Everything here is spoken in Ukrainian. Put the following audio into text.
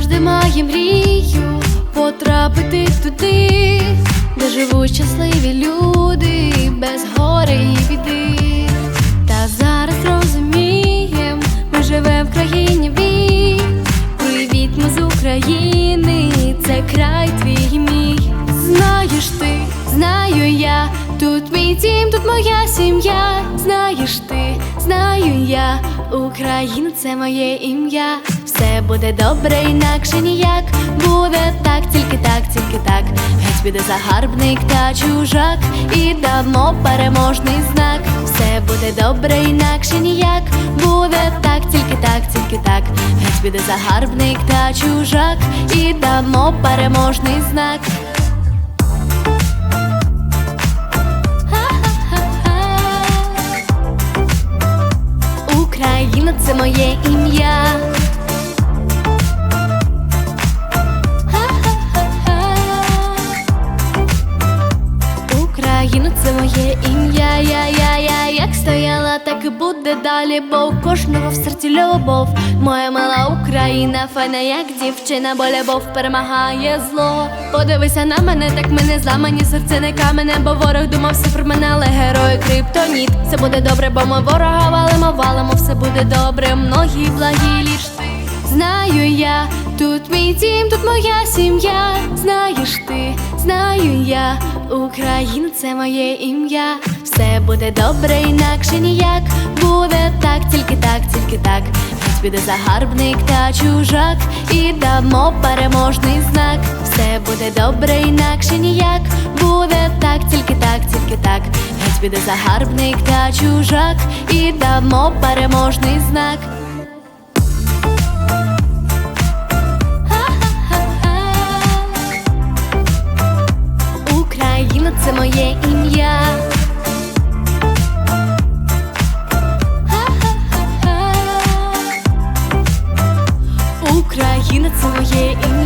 я мрію потрапити туди, де живуть щасливі люди без гори і біди. Та зараз розумієм, ми живемо в країні вій. Привіт, ми з України, це край твій тут мій дім, тут моя сім'я. Знаєш ти, знаю я, Україна це моє ім'я. Все буде добре, інакше ніяк. Буде так, тільки так, тільки так. Геть піде загарбник та чужак, і дамо переможний знак. Все буде добре, інакше ніяк. Буде так, тільки так, тільки так. Геть піде загарбник та чужак, і дамо переможний знак. Україна це моє ім'я. Україна це моє ім'я, буде далі, бо у кожного в серці любов. Моя мила Україна, файна, як дівчина, бо любов перемагає зло. Подивися на мене, так мене зламані, серце не камене, бо ворог думав все про мене, але герой криптоніт. Все буде добре, бо ми ворога валимо, валимо, все буде добре, многі благі ліж ти. Знаю я, тут мій дім, тут моя сім'я. Знаєш ти, знаю я, Україна це моє ім'я. Все буде добре, інакше ніяк. Буде так, тільки так, тільки так. Геть піде загарбник та чужак, і дамо переможний знак. Все буде добре, інакше ніяк. Буде так, тільки так, тільки так. Геть піде загарбник та чужак, і дамо переможний знак. Україна це моє ім'я.